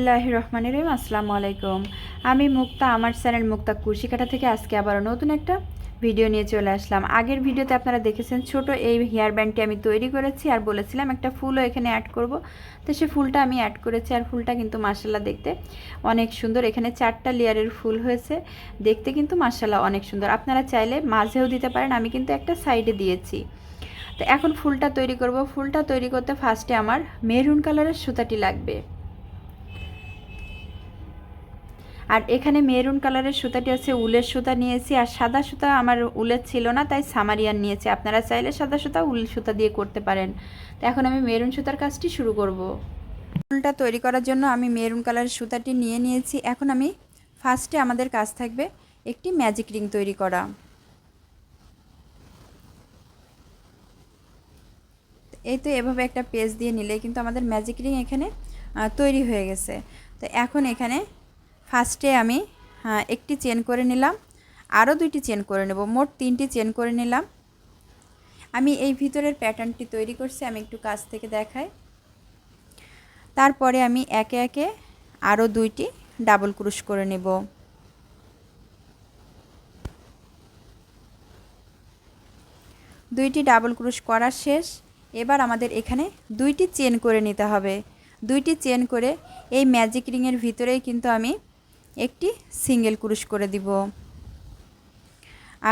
আল্লাহ রহমান রহিম, আসসালামু আলাইকুম। আমি মুক্তা, আমার চ্যানেল মুক্তা কুশিকাটা থেকে আজকে আবারও নতুন একটা ভিডিও নিয়ে চলে আসলাম। আগের ভিডিওতে আপনারা দেখেছেন, ছোট এই হেয়ার ব্যান্ডটি আমি তৈরি করেছি আর বলেছিলাম একটা ফুলও এখানে অ্যাড করব। তো সে ফুলটা আমি অ্যাড করেছি আর ফুলটা কিন্তু মার্শাল্লাহ দেখতে অনেক সুন্দর। এখানে চারটা লেয়ারের ফুল হয়েছে, দেখতে কিন্তু মার্শাল্লাহ অনেক সুন্দর। আপনারা চাইলে মাঝেও দিতে পারেন, আমি কিন্তু একটা সাইডে দিয়েছি। তো এখন ফুলটা তৈরি করব। ফুলটা তৈরি করতে ফার্স্টে আমার মেরুন কালারের সুতাটি লাগবে। আর এখানে মেরুন কালারের সুতাটি আছে, উলের সুতা নিয়েছি আর সাদা সুতা আমার উলের ছিল না, তাই সামারিয়ান নিয়েছি। আপনারা চাইলে সাদা সুতা, উল সুতা দিয়ে করতে পারেন। তো এখন আমি মেরুন সুতার কাজটি শুরু করব। উলটা তৈরি করার জন্য আমি মেরুন কালারের সুতাটি নিয়ে নিয়েছি। এখন আমি ফার্স্টে আমাদের কাজ থাকবে একটি ম্যাজিক রিং তৈরি করা। এই তো এভাবে একটা পেজ দিয়ে নিলে কিন্তু আমাদের ম্যাজিক রিং এখানে তৈরি হয়ে গেছে। তো এখন এখানে ফার্স্টে আমি একটি চেন করে নিলাম। আরও দুইটি চেন করে নেব। মোট তিনটি চেন করে নিলাম। আমি এই ভিতরের প্যাটার্নটি তৈরি করছি, আমি একটু কাছ থেকে দেখাই। তারপরে আমি একে একে আরও দুইটি ডাবল ক্রুশ করে নেব। দুইটি ডাবল ক্রুশ করা শেষ। এবার আমাদের এখানে দুইটি চেন করে নিতে হবে। দুইটি চেন করে এই ম্যাজিক রিংয়ের ভিতরেই কিন্তু আমি একটি সিঙ্গেল ক্রুশ করে দিব।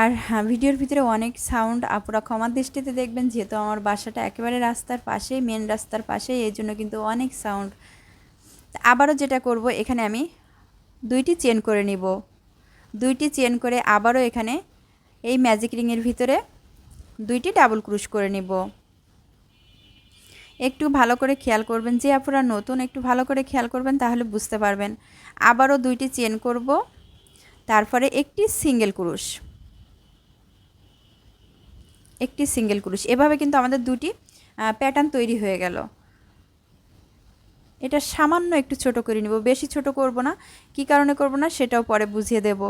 আর হ্যাঁ, ভিডিওর ভিতরে অনেক সাউন্ড আপুরা ক্ষমার দৃষ্টিতে দেখবেন যেহেতু আমার বাসাটা একেবারে রাস্তার পাশেই মেন রাস্তার পাশেই এই জন্য কিন্তু অনেক সাউন্ড। আবারও যেটা করব এখানে আমি দুইটি চেন করে নিব। দুইটি চেন করে আবারও এখানে এই ম্যাজিক রিংয়ের ভিতরে দুইটি ডাবল ক্রুশ করে নিব। একটু ভালো করে খেয়াল করবেন। যে আপনারা নতুন, একটু ভালো করে খেয়াল করবেন, তাহলে বুঝতে পারবেন। আবারও দুইটি চেন করব। তারপরে একটি সিঙ্গেল ক্রুশ। একটি সিঙ্গেল ক্রুশ। এভাবে কিন্তু আমাদের দুটি প্যাটার্ন তৈরি হয়ে গেল। এটা সামান্য একটু ছোট করে নিব, বেশি ছোট করব না। কি কারণে করব না, সেটাও পরে বুঝিয়ে দেব।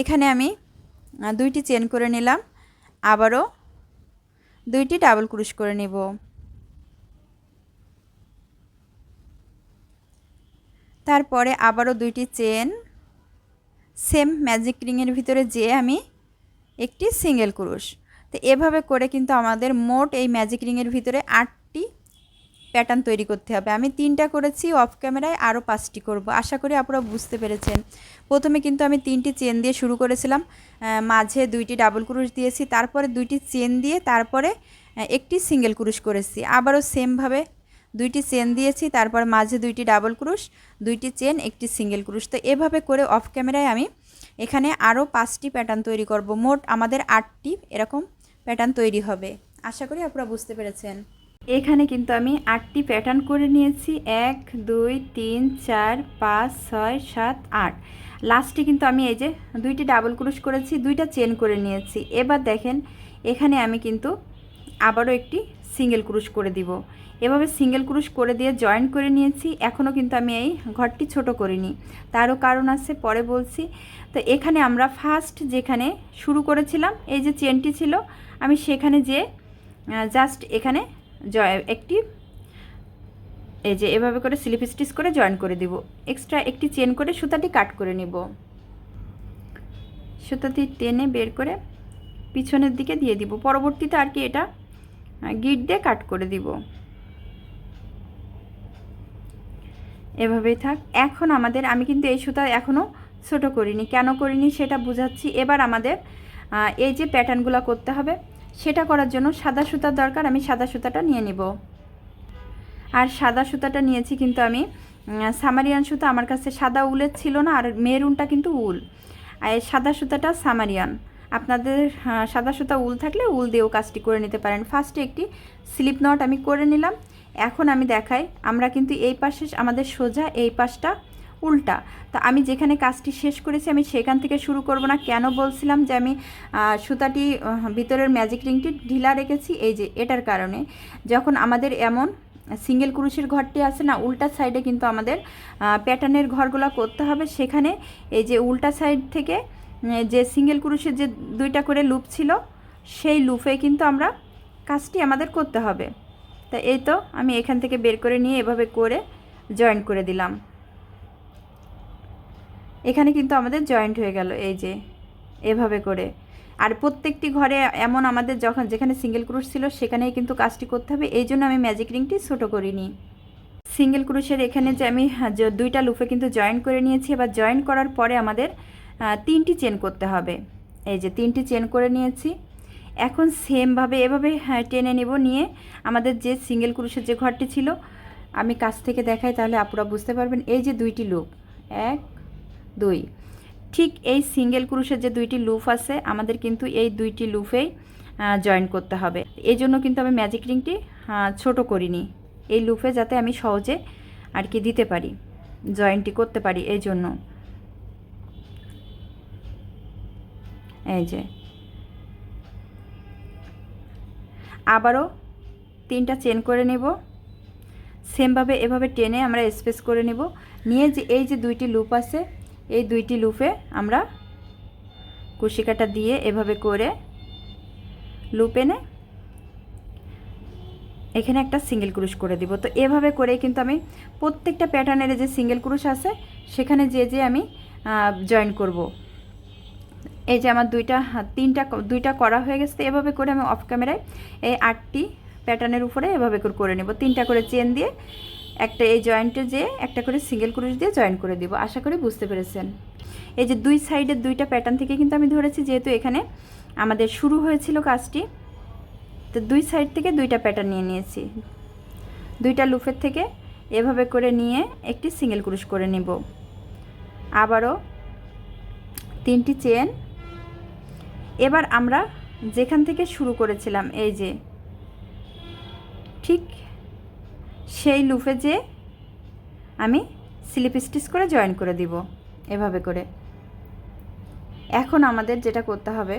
এখানে আমি দুইটি চেন করে নিলাম। আবারও দুইটি ডাবল ক্রুশ করে নেব। তারপরে আবারও দুইটি চেন সেম ম্যাজিক রিংয়ের ভিতরে যে আমি একটি সিঙ্গেল ক্রুশ। তো এভাবে করে কিন্তু আমাদের মোট এই ম্যাজিক রিংয়ের ভিতরে আটটি প্যাটার্ন তৈরি করতে হবে। আমি তিনটা করেছি অফ ক্যামেরায় আরও পাঁচটি করব। আশা করি আপনারা বুঝতে পেরেছেন। প্রথমে কিন্তু আমি তিনটি চেন দিয়ে শুরু করেছিলাম। মাঝে দুইটি ডাবল ক্রুশ দিয়েছি, তারপরে দুইটি চেন দিয়ে তারপরে একটি সিঙ্গেল ক্রুশ করেছি। আবারও সেমভাবে দুইটি চেন দিয়েছি, তারপর মাঝে দুইটি ডাবল ক্রুশ, দুইটি চেন একটি সিঙ্গেল ক্রুশ। তো এভাবে করে অফ ক্যামেরায় আমি এখানে আরও পাঁচটি প্যাটার্ন তৈরি করব। মোট আমাদের আটটি এরকম প্যাটার্ন তৈরি হবে। আশা করি আপনারা বুঝতে পেরেছেন। এখানে কিন্তু আমি আটটি প্যাটার্ন করে নিয়েছি। এক, দুই, তিন, চার, পাঁচ, ছয়, সাত, আট। লাস্টে কিন্তু আমি এই যে দুইটি ডাবল ক্রুশ করেছি, দুইটা চেন করে নিয়েছি। এবার দেখেন, এখানে আমি কিন্তু আবারও একটি সিঙ্গেল ক্রুশ করে দিব। এভাবে সিঙ্গেল ক্রুশ করে দিয়ে জয়েন করে নিয়েছি, এখনও কিন্তু আমি এই ঘরটি ছোট করিনি। তারও কারণ আছে, পরে বলছি। তো এখানে আমরা ফার্স্ট যেখানে শুরু করেছিলাম, এই যে চেনটি ছিল, আমি সেখানে যে জাস্ট এখানে জয়, একটি, এই যে এভাবে করে স্লিপ স্টিচ করে জয়েন করে দিব। এক্সট্রা একটি চেন করে সুতাটি কাট করে নিব। সুতাটি টেনে বের করে পিছনের দিকে দিয়ে দিব। পরবর্তীতে আর কি এটা গিট দিয়ে কাট করে দিব। এভাবেই থাক। এখন আমাদের, আমি কিন্তু এই সুতা এখনও ছোট করিনি। কেন করিনি সেটা বুঝাচ্ছি। এবার আমাদের এই যে প্যাটার্নগুলো করতে হবে, সেটা করার জন্য সাদা সুতার দরকার। আমি সাদা সুতাটা নিয়ে নিব। আর সাদা সুতাটা নিয়েছি কিন্তু আমি সামারিয়ান সুতা। আমার কাছে সাদা উলের ছিল না, আর মেরুনটা কিন্তু উল। আর সাদা সুতাটা সামারিয়ান। আপনাদের সাদা সুতা উল থাকলে উল দিয়েও কাজটি করে নিতে পারেন। ফার্স্টে একটি স্লিপ নট আমি করে নিলাম। এখন আমি দেখাই, আমরা কিন্তু এই পাশে, আমাদের সোজা এই পাশটা উল্টা। তো আমি যেখানে কাজটি শেষ করেছি, আমি সেখান থেকে শুরু করব না। কেন বলছিলাম যে আমি সুতাটি ভিতরের ম্যাজিক রিংটি ঢিলা রেখেছি, এই যে এটার কারণে। যখন আমাদের এমন সিঙ্গেল ক্রুশের ঘরটি আছে না, উল্টা সাইডে কিন্তু আমাদের প্যাটার্নের ঘরগুলো করতে হবে। সেখানে এই যে উল্টা সাইড থেকে যে সিঙ্গেল ক্রুশের যে দুইটা করে লুপ ছিল সেই লুপে কিন্তু আমরা কাজটি আমাদের করতে হবে। তা এই তো আমি এখান থেকে বের করে নিয়ে এভাবে করে জয়েন করে দিলাম। এখানে কিন্তু আমাদের জয়েন্ট হয়ে গেল এই যে এভাবে করে। আর প্রত্যেকটি ঘরে এমন আমাদের যখন যেখানে সিঙ্গেল ক্রুশ ছিল সেখানেই কিন্তু কাজটি করতে হবে। এই জন্য আমি ম্যাজিক রিংটি ছোটো করিনি। সিঙ্গেল ক্রুশের এখানে যে আমি হ্যাঁ, দুইটা লুফে কিন্তু জয়েন করে নিয়েছি। এবার জয়েন করার পরে আমাদের তিনটি চেন করতে হবে। এই যে তিনটি চেন করে নিয়েছি। এখন সেমভাবে এভাবে হ্যাঁ, টেনে নেব নিয়ে আমাদের যে সিঙ্গেল ক্রুশের যে ঘরটি ছিল আমি কাছ থেকে দেখাই তাহলে আপুরা বুঝতে পারবেন। এই যে দুইটি লুপ এক দুই। ঠিক এই সিঙ্গেল ক্রুশের যে দুইটি লুপ আছে আমাদের কিন্তু এই দুইটি লুফেই জয়েন করতে হবে। এই জন্য কিন্তু আমি ম্যাজিক রিংটি ছোট করিনি। এই লুফে যাতে আমি সহজে আর কি দিতে পারি জয়েন্টটি করতে পারি এই জন্য। এই যে। আবারও তিনটা চেন করে নেব। সেমভাবে এভাবে টেনে আমরা স্পেস করে নেব। নিয়ে যে এই যে দুইটি লুপ আছে, এই দুইটি লুপে আমরা কুশিকাটা দিয়ে এভাবে করে লুপ এনে এখানে একটা সিঙ্গেল ক্রুশ করে দিব। তো এভাবে করে কিন্তু আমি প্রত্যেকটা প্যাটার্নের যে সিঙ্গেল ক্রুশ আছে, সেখানে যে যে আমি জয়েন করব। এই যে আমার দুইটা, তিনটা দুইটা করা হয়ে গেছে, এভাবে করে আমি অফ ক্যামেরায় এই আটটি প্যাটার্নের উপরে এভাবে করে করে নেব। তিনটা করে চেন দিয়ে, একটা এই জয়েন্টে যে একটা করে সিঙ্গেল ক্রুশ দিয়ে জয়েন করে দিব। আশা করি বুঝতে পেরেছেন। এই যে দুই সাইডের দুইটা প্যাটার্ন থেকে কিন্তু আমি ধরেছি, যেহেতু এখানে আমাদের শুরু হয়েছিল কাজটি, তো দুই সাইড থেকে দুইটা প্যাটার্ন নিয়ে নিয়েছি। দুইটা লুফের থেকে এভাবে করে নিয়ে একটি সিঙ্গেল ক্রুশ করে নেব। আবারও তিনটি চেন এবার আমরা যেখান থেকে শুরু করেছিলাম, এই যে, ঠিক সেই লুফে যে আমি স্লিপ স্টিচ করে জয়েন করে দিব, এভাবে করে। এখন আমাদের যেটা করতে হবে,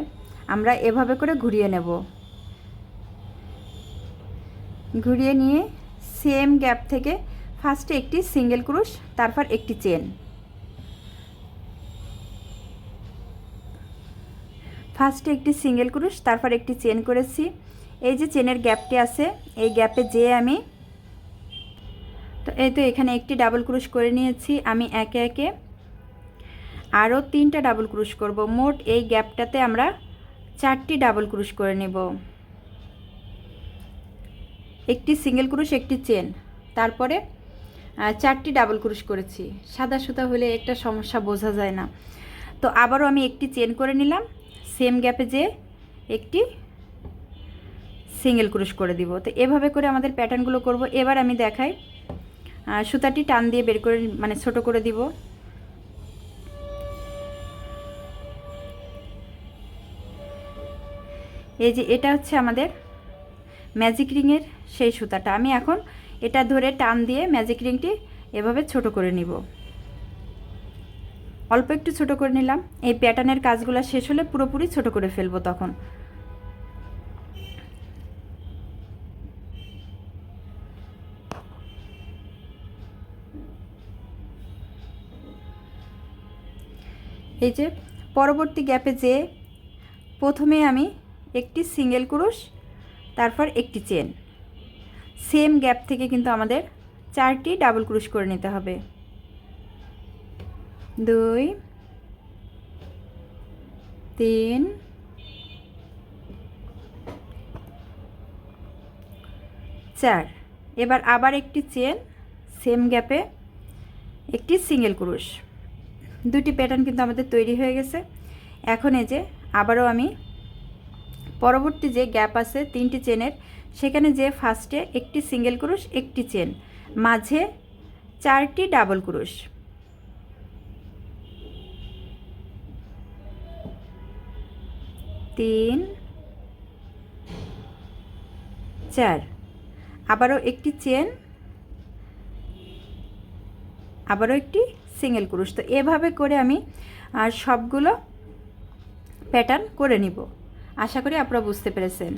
আমরা এভাবে করে ঘুরিয়ে নেব। ঘুরিয়ে নিয়ে সেম গ্যাপ থেকে ফার্স্টে একটি সিঙ্গেল ক্রুশ, তারপর একটি চেন ফার্স্টে একটি সিঙ্গেল ক্রুশ, তারপর একটি চেন করেছি। এই যে চেনের গ্যাপটি আছে, এই গ্যাপে যে আমি তো এই তো এখানে একটি ডাবল ক্রুশ করে নিয়েছি, আমি একে একে আরও তিনটা ডাবল ক্রুশ করব। মোট এই গ্যাপটাতে আমরা চারটি ডাবল ক্রুশ করে নেব। একটি সিঙ্গেল ক্রুশ, একটি চেন। তারপরে চারটি ডাবল ক্রুশ করেছি। সাদা সুতা হলে একটা সমস্যা বোঝা যায় না। তো আবারও আমি একটি চেন করে নিলাম। সেম গ্যাপে যে একটি সিঙ্গেল ক্রুশ করে দিব। তো এভাবে করে আমাদের প্যাটার্নগুলো করব। এবার আমি দেখাই সুতাটি টান দিয়ে বের করে মানে ছোট করে দিব। এই যে এটা হচ্ছে আমাদের ম্যাজিক রিংয়ের সেই সুতাটা। আমি এখন এটা ধরে টান দিয়ে ম্যাজিক রিংটি এভাবে ছোট করে নিব। অল্প একটু ছোট করে নিলাম। এই প্যাটার্নের কাজগুলো শেষ হলে পুরোপুরি ছোট করে ফেলব তখন। এই যে পরবর্তী গ্যাপে যে প্রথমে আমি একটি সিঙ্গেল ক্রুশ, তারপর একটি চেন সেম গ্যাপ থেকে কিন্তু আমাদের চারটি ডাবল ক্রুশ করে নিতে হবে। দুই, তিন, চার। এবার আবার একটি চেন সেম গ্যাপে একটি সিঙ্গেল ক্রুশ। দুটি প্যাটার্ন কিন্তু আমাদের তৈরি হয়ে গেছে। এখন এই যে আবারও আমি পরবর্তী যে গ্যাপ আছে তিনটি চেনের, সেখানে যে ফার্স্টে একটি সিঙ্গেল ক্রুশ, একটি চেন, মাঝে চারটি ডাবল ক্রুশ। তিন, চার। আবারও একটি চেন, আবারও একটি সিঙ্গেল ক্রুশ। তো এভাবে করে আমি সবগুলো প্যাটার্ন করে নিব। আশা করি আপনারা বুঝতে পেরেছেন।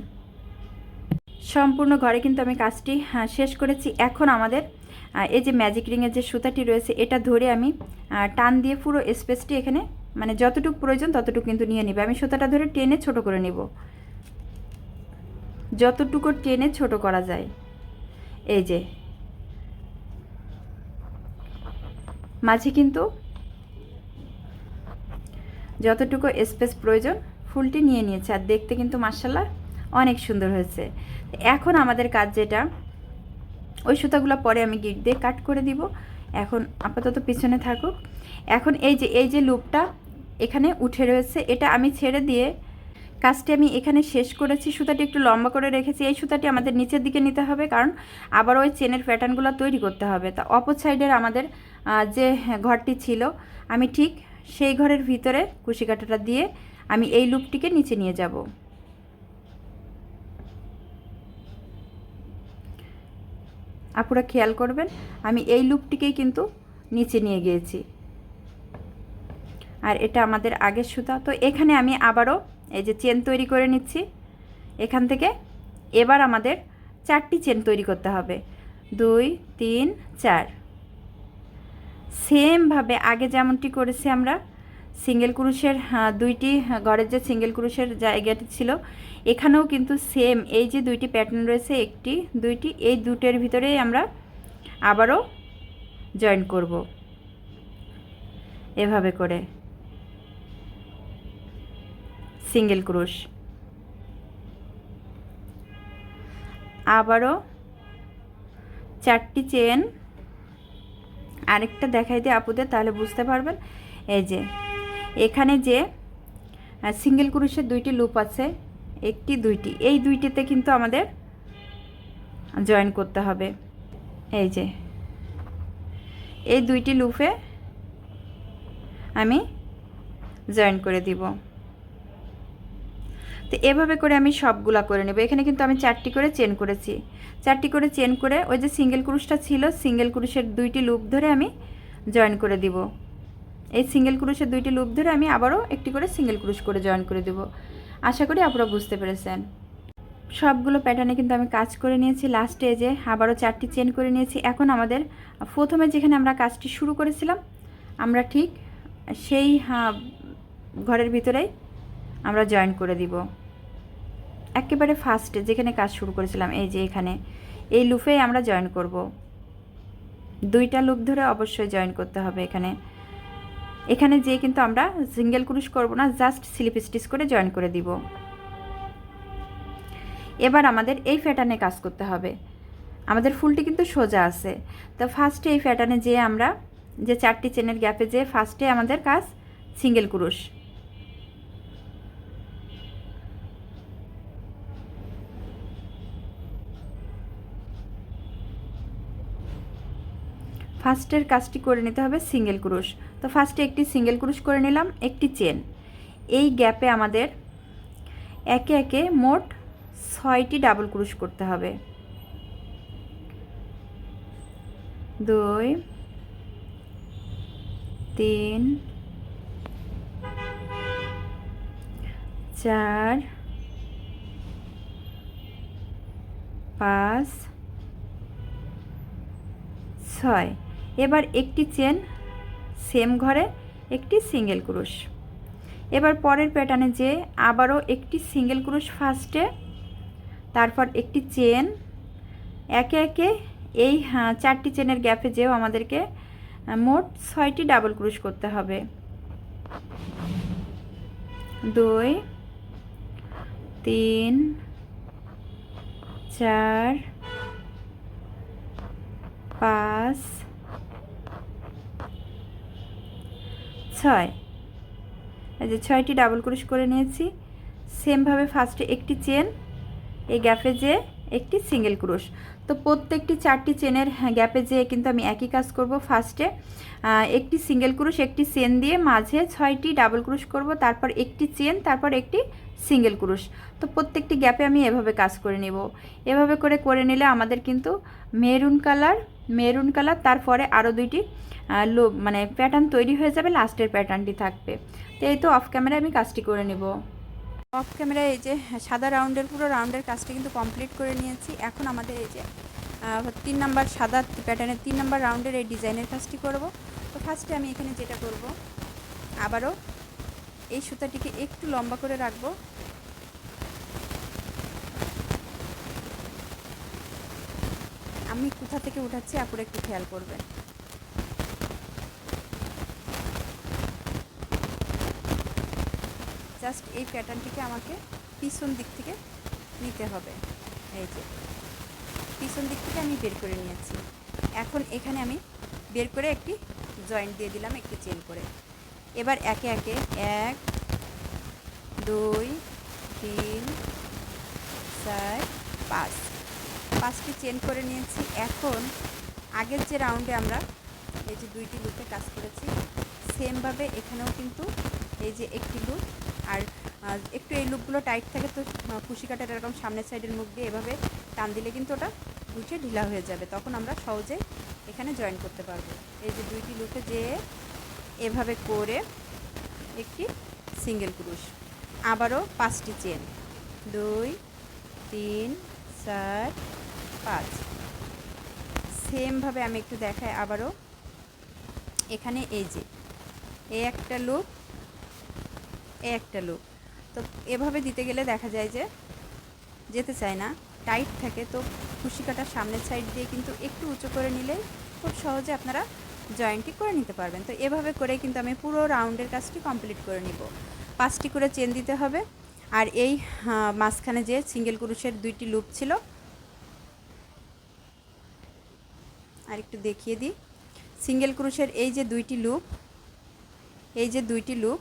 সম্পূর্ণ ঘরে কিন্তু আমি কাজটি শেষ করেছি। এখন আমাদের এই যে ম্যাজিক রিংয়ের যে সুতাটি রয়েছে, এটা ধরে আমি টান দিয়ে পুরো স্পেসটি এখানে মানে যতটুকু প্রয়োজন ততটুকু কিন্তু নিয়ে নিবে। আমি সুতাটা ধরে টেনে ছোট করে নিব। যতটুকু টেনে ছোট করা যায়। এই যে। মাঝে কিন্তু যতটুকু স্পেস প্রয়োজন, ফুলটি নিয়ে নিয়েছে। আর দেখতে কিন্তু মার্শাল্লাহ অনেক সুন্দর হয়েছে। এখন আমাদের কাজ যেটা, ওই সুতাগুলো পরে আমি গিট দিয়ে কাট করে দিব। এখন আপাতত পিছনে থাকুক। এখন এই যে এই যে লুপটা এখানে উঠে রয়েছে। এটা আমি ছেড়ে দিয়ে কাজটি আমি এখানে শেষ করেছি। সুতাটি একটু লম্বা করে রেখেছি। এই সুতাটি আমাদের নিচের দিকে নিতে হবে, কারণ আবার ওই চেনের প্যাটার্নগুলো তৈরি করতে হবে। তা অপর সাইডের আমাদের যে ঘরটি ছিল, আমি ঠিক সেই ঘরের ভিতরে কুশি কাঁটাটা দিয়ে আমি এই লুপটিকে নিচে নিয়ে যাব। আপুরা খেয়াল করবেন, আমি এই লুপটিকেই কিন্তু নিচে নিয়ে গিয়েছি। আর এটা আমাদের আগের সুতা। তো এখানে আমি আবারও এই যে চেন তৈরি করে নিচ্ছি। এখান থেকে এবার আমাদের চারটি চেন তৈরি করতে হবে। দুই, তিন, চার। সেমভাবে আগে যেমনটি করেছি আমরা সিঙ্গেল ক্রুশের দুইটি ঘরের যে সিঙ্গেল ক্রুশের জায়গাটি ছিল, এখানেও কিন্তু সেম এই যে দুইটি প্যাটার্ন রয়েছে, একটি, দুইটি, এই দুটের ভিতরেই আমরা আবারও জয়েন করব। এভাবে করে। সিঙ্গেল ক্রুশ। আবারও চারটি চেন আরেকটা দেখাই দিই আপুদের, তাহলে বুঝতে পারবেন। এই যে, এখানে যে সিঙ্গেল ক্রুশের দুইটি লুপ আছে, একটি, দুইটি। এই দুইটিতে কিন্তু আমাদের জয়েন করতে হবে। এই যে, এই দুইটি লুপে আমি জয়েন করে দিব। তো এভাবে করে আমি সবগুলা করে নেব। এখানে কিন্তু আমি চারটি করে চেন করেছি। চারটি করে চেন করে ওই যে সিঙ্গেল ক্রুশটা ছিল সিঙ্গেল ক্রুশের দুইটি লুপ ধরে আমি জয়েন করে দিব। এই সিঙ্গেল ক্রুশের দুইটি লুপ ধরে আমি আবারও একটি করে সিঙ্গেল ক্রুশ করে জয়েন করে দেব। আশা করি আপনারা বুঝতে পেরেছেন। সবগুলো প্যাটার্নে কিন্তু আমি কাজ করে নিয়েছি। লাস্টে যে আবারও চারটি চেন করে নিয়েছি। এখন আমাদের প্রথমে যেখানে আমরা কাজটি শুরু করেছিলাম আমরা ঠিক সেই হ্যাঁ, ঘরের ভিতরেই আমরা জয়েন করে দিব। একেবারে ফার্স্টে যেখানে কাজ শুরু করেছিলাম, এই যে এখানে, এই লুপেই আমরা জয়েন করব। দুইটা লুপ ধরে অবশ্যই জয়েন করতে হবে এখানে। এখানে যেয়ে কিন্তু আমরা সিঙ্গেল ক্রুশ করব না জাস্ট স্লিপ স্টিচ করে জয়েন করে দিব। এবার আমাদের এই প্যাটার্নে কাজ করতে হবে। আমাদের ফুলটি কিন্তু সোজা আছে। তো ফার্স্টে এই প্যাটার্নে যেয়ে আমরা যে চারটি চেনের গ্যাপে যেয়ে ফার্স্টে আমাদের কাজ সিঙ্গেল ক্রুশ ফার্স্টের কাজটি করে নিতে হবে সিঙ্গেল ক্রুশ। তো ফার্স্টে একটি সিঙ্গেল ক্রুশ করে নিলাম, একটি চেন। এই গ্যাপে আমাদের একে একে মোট ছয়টি ডাবল ক্রুশ করতে হবে। দুই, তিন, চার, পাঁচ, ছয়। এবার একটি চেন সেম ঘরে একটি সিঙ্গেল ক্রুশ। এবার পরের প্যাটার্নে যে আবারও একটি সিঙ্গেল ক্রুশ ফার্স্টে তারপর একটি চেন। একে একে এই হ্যাঁ, চারটি চেনের গ্যাপে যেও আমাদেরকে মোট ছয়টি ডাবল ক্রুশ করতে হবে। দুই তিন চার পাঁচ ছয়। যে ছয়টি ডাবল ক্রুশ করে নিয়েছি। সেমভাবে ফার্স্টে একটি চেন এই গ্যাপে যে একটি সিঙ্গেল ক্রুশ। তো প্রত্যেকটি চারটি চেনের গ্যাপে যে কিন্তু আমি একই কাজ করব ফার্স্টে একটি সিঙ্গেল ক্রুশ, একটি চেন দিয়ে মাঝে ছয়টি ডাবল ক্রুশ করব, তারপর একটি চেন তারপর একটি সিঙ্গেল ক্রুশ। তো প্রত্যেকটি গ্যাপে আমি এভাবে কাজ করে নেব। এভাবে করে করে নিলে আমাদের কিন্তু মেরুন কালার মেরুন কালার তারপরে আরও দুইটি লো মানে প্যাটার্ন তৈরি হয়ে যাবে লাস্টের প্যাটার্নটি থাকবে। তো এই তো অফ ক্যামেরায় আমি কাজটি করে নেব। অফ ক্যামেরায় এই যে সাদা রাউন্ডের পুরো রাউন্ডের কাজটি কিন্তু কমপ্লিট করে নিয়েছি। এখন আমাদের এই যে তিন নাম্বার সাদা প্যাটার্নের তিন নাম্বার রাউন্ডের এই ডিজাইনের কাজটি করব। তো ফার্স্টে আমি এখানে যেটা করব, আবারও এই সুতাটিকে একটু লম্বা করে রাখব। আমি কোথা থেকে উঠাচ্ছি, আপুরা একটু খেয়াল করবেন। জাস্ট এই প্যাটার্নটিকে আমাকে পিছন দিক থেকে নিতে হবে। এই যে, পিছন দিক থেকে আমি বের করে নিয়েছি। এখন এখানে আমি বের করে একটি জয়েন্ট দিয়ে দিলাম, একটি চেন করে। এবার একে একে এক, দুই, তিন, চার, পাঁচ। পাঁচটি চেন করে নিয়েছি। এখন আগের যে রাউন্ডে আমরা এই যে দুইটি লুপে কাজ করেছি, সেমভাবে এখানেও কিন্তু এই যে একটি লুপ আর একটু এই লুপগুলো টাইট থাকে তো কুশি কাটার এরকম সামনের সাইডের মুখ দিয়ে এভাবে টান দিলে কিন্তু ওটা উঠে ঢিলা হয়ে যাবে। তখন আমরা সহজে এখানে জয়েন করতে পারব। এই যে দুইটি লুপে যে এভাবে করে একটি সিঙ্গেল ক্রুশ আবারও পাঁচটি চেন দুই, তিন, চার, পাঁচ। সেমভাবে আমি একটু দেখাই, আবারও। এখানে এই যে, এই একটা এই একটা লুক তো এভাবে দিতে গেলে দেখা যায় যে যেতে চায় না টাইট থাকে। তো খুশি কাটার সামনের সাইড দিয়ে কিন্তু একটু উঁচু করে নিলে খুব সহজে আপনারা জয়েন্টটি করে নিতে পারবেন। তো এভাবে করে কিন্তু আমি পুরো রাউন্ডের কাজটি কমপ্লিট করে নিব। পাঁচটি করে চেন দিতে হবে। আর এই মাঝখানে যে সিঙ্গেল কুরুশের দুইটি লুপ ছিল আর একটু দেখিয়ে দিই। সিঙ্গেল ক্রুশের এই যে দুইটি লুপ এই যে দুইটি লুপ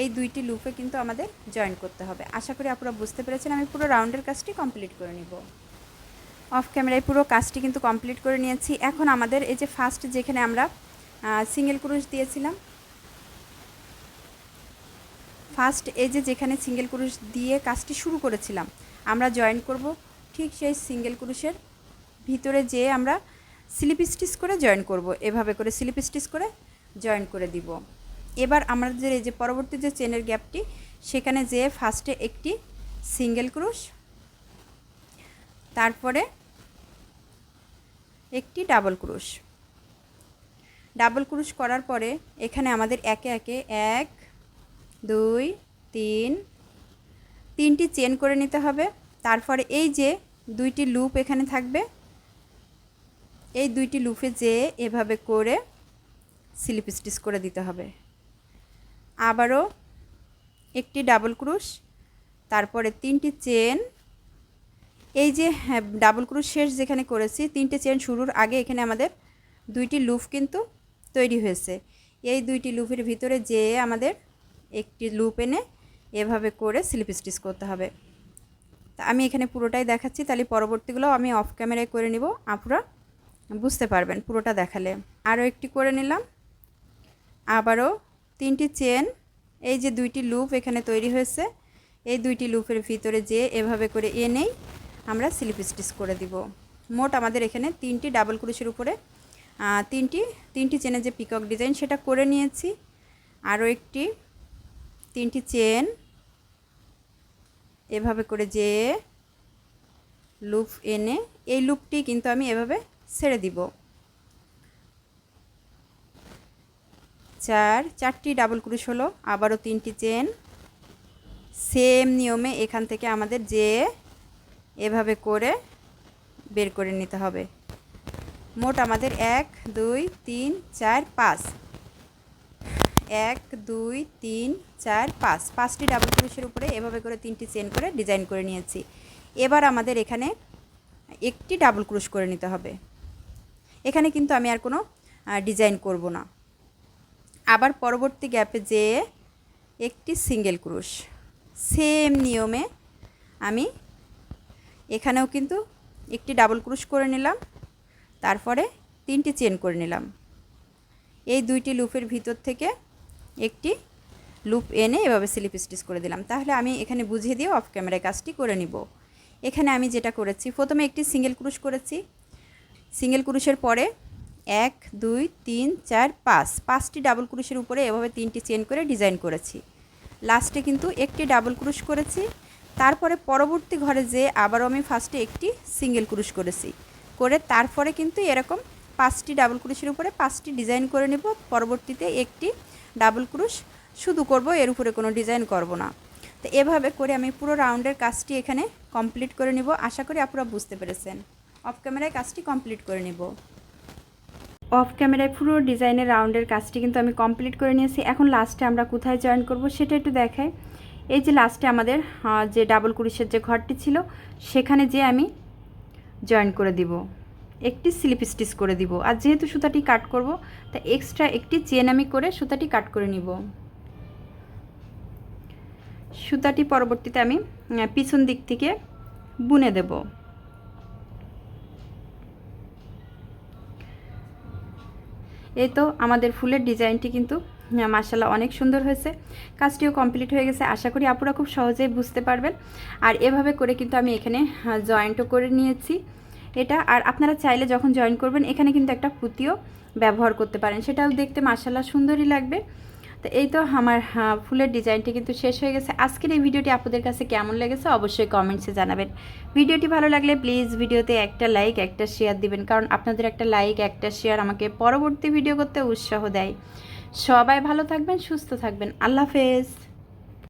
এই দুইটি লুপে কিন্তু আমাদের জয়েন করতে হবে। আশা করি আপনারা বুঝতে পেরেছেন, আমি পুরো রাউন্ডের কাজটি কমপ্লিট করে নিব। অফ ক্যামেরায় পুরো কাজটি কিন্তু কমপ্লিট করে নিয়েছি। এখন আমাদের এই যে ফার্স্ট যেখানে আমরা সিঙ্গেল ক্রুশ দিয়েছিলাম, ফার্স্ট এই যে যেখানে সিঙ্গেল ক্রুশ দিয়ে কাজটি শুরু করেছিলাম, আমরা জয়েন করব ঠিক সেই সিঙ্গেল ক্রুশের ভিতরে যেয়ে আমরা স্লিপ স্টিচ করে জয়েন করব। এভাবে করে স্লিপ স্টিচ করে জয়েন করে দিব। এবার আমাদের এই যে পরবর্তী যে চেনের গ্যাপটি সেখানে যেয়ে ফার্স্টে একটি সিঙ্গেল ক্রুশ তারপরে একটি ডাবল ক্রুশ ডাবল ক্রুশ করার পরে এখানে আমাদের একে একে এক, দুই, তিন, তিনটি চেন করে নিতে হবে। তারপরে এই যে দুইটি লুপ এখানে থাকবে, এই দুইটি লুপে যে এভাবে করে স্লিপ স্টিচ করে দিতে হবে। আবারও একটি ডাবল ক্রুশ তারপরে তিনটি চেন। এই যে হ্যাঁ, ডাবল ক্রুশ শেষ যেখানে করেছি তিনটে চেন শুরুর আগে এখানে আমাদের দুইটি লুপ কিন্তু তৈরি হয়েছে। এই দুইটি লুপের ভিতরে যে আমাদের একটি লুপ এনে এভাবে করে স্লিপ স্টিচ করতে হবে। তা আমি এখানে পুরোটাই দেখাচ্ছি তাহলে পরবর্তীগুলো আমি অফ ক্যামেরায় করে নিব আপনারা বুঝতে পারবেন পুরোটা দেখালে। আরও একটি করে নিলাম আবারও তিনটি চেন, এই যে দুইটি লুপ এখানে তৈরি হয়েছে, এই দুইটি লুপের ভিতরে যে এভাবে করে এনেই আমরা স্লিপ স্টিচ করে দিব। মোট আমাদের এখানে তিনটি ডাবল ক্রুশের উপরে তিনটি তিনটি চেনের যে পিকক ডিজাইন সেটা করে নিয়েছি। আরও একটি, তিনটি চেন, এভাবে করে যে লুপ এনে, এই লুপটি কিন্তু আমি এভাবে ছেড়ে দিব। চার, চারটি ডাবল ক্রুশ হলো, আবারও তিনটি চেন সেম নিয়মে এখান থেকে আমাদের যে এভাবে করে বের করে নিতে হবে। মোট আমাদের এক, দুই, তিন, চার, পাঁচ। এক, দুই, তিন, চার, পাঁচ। পাঁচটি ডাবল ক্রুশের উপরে এভাবে করে তিনটি চেন করে ডিজাইন করে নিয়েছি। এবার আমাদের এখানে একটি ডাবল ক্রুশ করে নিতে হবে। এখানে কিন্তু আমি আর কোনো ডিজাইন করব না। আবার পরবর্তী গ্যাপে যেয়ে একটি সিঙ্গেল ক্রুশ। সেম নিয়মে আমি এখানেও কিন্তু একটি ডাবল ক্রুশ করে নিলাম, তারপরে তিনটি চেন করে নিলাম। এই দুইটি লুপের ভিতর থেকে একটি লুপ এনে এভাবে স্লিপ স্টিচ করে দিলাম। তাহলে আমি এখানে বুঝিয়ে দিয়ে অফ ক্যামেরায় কাজটি করে নিব। এখানে আমি যেটা করেছি, প্রথমে একটি সিঙ্গেল ক্রুশ করেছি। সিঙ্গেল ক্রুশের পরে এক, দুই, তিন, চার, পাঁচ। পাঁচটি ডাবল ক্রুশের উপরে এভাবে তিনটি চেন করে ডিজাইন করেছি। লাস্টে কিন্তু একটি ডাবল ক্রুশ করেছি। তারপরে পরবর্তী ঘরে যে আবারও আমি ফার্স্টে একটি সিঙ্গেল ক্রুশ করেছি। করে তারপরে কিন্তু এরকম পাঁচটি ডাবল ক্রুশের উপরে পাঁচটি ডিজাইন করে নেব। পরবর্তীতে একটি ডাবল ক্রুশ শুধু করব, এর উপরে কোনো ডিজাইন করব না। তো এভাবে করে আমি পুরো রাউন্ডের কাজটি এখানে কমপ্লিট করে নিব। আশা করি আপনারা বুঝতে পেরেছেন। অফ ক্যামেরায় কাজটি কমপ্লিট করে নিব। অফ ক্যামেরায় পুরো ডিজাইনের রাউন্ডের কাজটি কিন্তু আমি কমপ্লিট করে নিয়েছি। এখন লাস্টে আমরা কোথায় জয়েন করব সেটা একটু দেখাই। এই যে লাস্টে আমাদের যে ডাবল কুরিশের যে ঘরটি ছিল, সেখানে যে আমি জয়েন করে দিব। একটি স্লিপ স্টিচ করে দিব। আর যেহেতু সুতাটি কাট করব, তা এক্সট্রা একটি চেন আমি করে সুতাটি কাট করে নিব। সুতাটি পরবর্তীতে আমি পিছন দিক থেকে বুনে দেব। এই তো আমাদের ফুলের ডিজাইনটি কিন্তু মার্শাল্লাহ অনেক সুন্দর হয়েছে। কাজটিও কমপ্লিট হয়ে গেছে। আশা করি আপুরা খুব সহজেই বুঝতে পারবেন। আর এভাবে করে কিন্তু আমি এখানে জয়েন্টও করে নিয়েছি। এটা আর আপনারা চাইলে যখন জয়েন করবেন, এখানে কিন্তু একটা পুঁতিও ব্যবহার করতে পারেন। সেটাও দেখতে মার্শাল্লাহ সুন্দরই লাগবে। তো এই তো আমার ফুলের ডিজাইনটি কিন্তু শেষ হয়ে গেছে। আজকের এই ভিডিওটি আপনাদের কাছে কেমন লেগেছে অবশ্যই কমেন্টসে জানাবেন। ভিডিওটি ভালো লাগলে প্লিজ ভিডিওতে একটা লাইক, একটা শেয়ার দিবেন। কারণ আপনাদের একটা লাইক, একটা শেয়ার আমাকে পরবর্তী ভিডিও করতে উৎসাহ দেয়। সবাই ভালো থাকবেন, সুস্থ থাকবেন। আল্লাহ হাফেজ।